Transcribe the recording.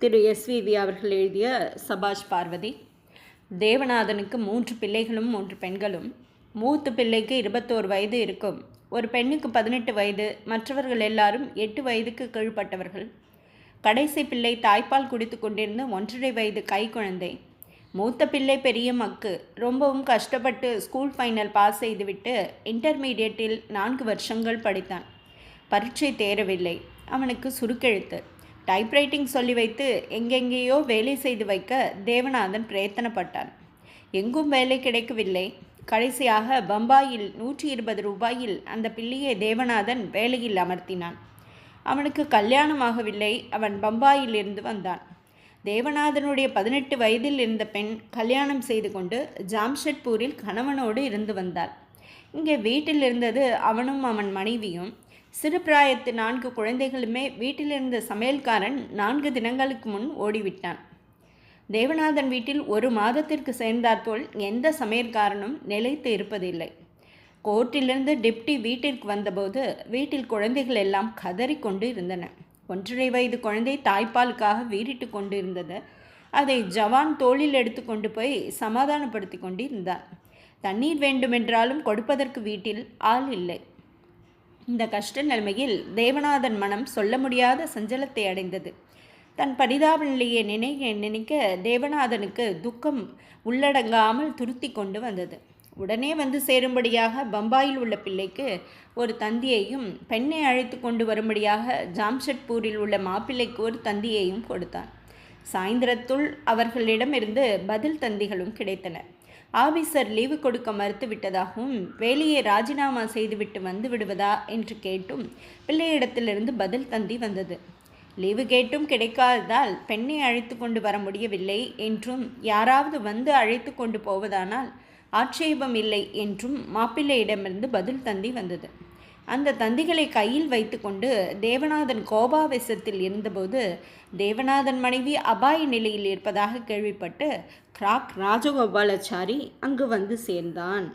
திரு SVV அவர்கள் எழுதிய சபாஷ் பார்வதி தேவநாதனுக்கு மூன்று பிள்ளைகளும் மூன்று பெண்களும். மூத்த பிள்ளைக்கு இருபத்தோரு வயது இருக்கும். ஒரு பெண்ணுக்கு பதினெட்டு வயது மற்றவர்கள் எல்லாரும் எட்டு வயதுக்கு கீழ்ப்பட்டவர்கள். கடைசி பிள்ளை தாய்ப்பால் குடித்து கொண்டிருந்த ஒன்றரை வயது கை குழந்தை. மூத்த பிள்ளை பெரிய மக்கு. ரொம்பவும் கஷ்டப்பட்டு ஸ்கூல் ஃபைனல் பாஸ் செய்துவிட்டு இன்டர்மீடியட்டில் நான்கு வருஷங்கள் படித்தான். பரீட்சை தேரவில்லை. அவனுக்கு சுருக்கெழுத்து. டைப்ரைட்டிங் சொல்லி வைத்து எங்கெங்கேயோ வேலை செய்து வைக்க தேவநாதன் பிரயத்தனப்பட்டான். எங்கும் வேலை கிடைக்கவில்லை. கடைசியாக பம்பாயில் நூற்றி இருபது ரூபாயில் அந்த பிள்ளையை தேவநாதன் வேலையில் அமர்த்தினான். அவனுக்கு கல்யாணமாகவில்லை அவன் பம்பாயில் இருந்து வந்தான். தேவநாதனுடைய பதினெட்டு வயதில் இருந்த பெண் கல்யாணம் செய்து கொண்டு ஜாம்ஷெட்பூரில் கணவனோடு இருந்து வந்தாள். இங்கே வீட்டில் இருந்தது அவனும் அவன் மனைவியும். சிறு பிராயத்து நான்கு குழந்தைகளுமே வீட்டிலிருந்த சமையல்காரன் நான்கு தினங்களுக்கு முன் ஓடிவிட்டான். தேவநாதன் வீட்டில் ஒரு மாதத்திற்கு சேர்ந்தாற்போல் எந்த சமையல்காரனும் நிலைத்து இருப்பதில்லை. கோர்ட்டிலிருந்து டிப்டி வீட்டிற்கு வந்தபோது வீட்டில் குழந்தைகள் எல்லாம் கதறிக்கொண்டு இருந்தன. ஒன்றரை வயது குழந்தை தாய்ப்பாலுக்காக வீறிட்டு கொண்டு இருந்தது அதை ஜவான் தோளில் எடுத்து கொண்டு போய் சமாதானப்படுத்தி கொண்டு இருந்தான் தண்ணீர் வேண்டுமென்றாலும் கொடுப்பதற்கு வீட்டில் ஆள் இல்லை. இந்த கஷ்ட நிலைமையில் தேவநாதன் மனம் சொல்ல முடியாத சஞ்சலத்தை அடைந்தது. தன் பரிதாப நிலையை நினைக்க நினைக்க தேவநாதனுக்கு துக்கம் உள்ளடங்காமல் துருத்தி கொண்டு வந்தது. உடனே வந்து சேரும்படியாக பம்பாயில் உள்ள பிள்ளைக்கு ஒரு தந்தியையும் பெண்ணை அழைத்து கொண்டு வரும்படியாக ஜாம்ஷெட்பூரில் உள்ள மாப்பிள்ளைக்கு ஒரு தந்தியையும் கொடுத்தான். சாயந்தரத்துள் அவர்களிடமிருந்து பதில் தந்திகளும் கிடைத்தன. ஆபீசர் லீவு கொடுக்க மறுத்து விட்டதாகவும் வேலையை ராஜினாமா செய்துவிட்டு வந்து விடுவதா என்று கேட்டும் பிள்ளையிடத்திலிருந்து பதில் தந்தி வந்தது. லீவு கேட்டும் கிடைக்காததால் பெண்ணை அழைத்து கொண்டு வர முடியவில்லை என்றும் யாராவது வந்து அழைத்து கொண்டு போவதானால் ஆட்சேபம் இல்லை என்றும் மாப்பிள்ளையிடமிருந்து பதில் தந்தி வந்தது. அந்த தந்திகளை கையில் வைத்துக்கொண்டு தேவநாதன் கோபாவேசத்தில் இருந்தபோது தேவநாதன் மனைவி அபாய நிலையில் இருப்பதாக கேள்விப்பட்டு கிராக் ராஜகோபாலாச்சாரி அங்கு வந்து சேர்ந்தான்.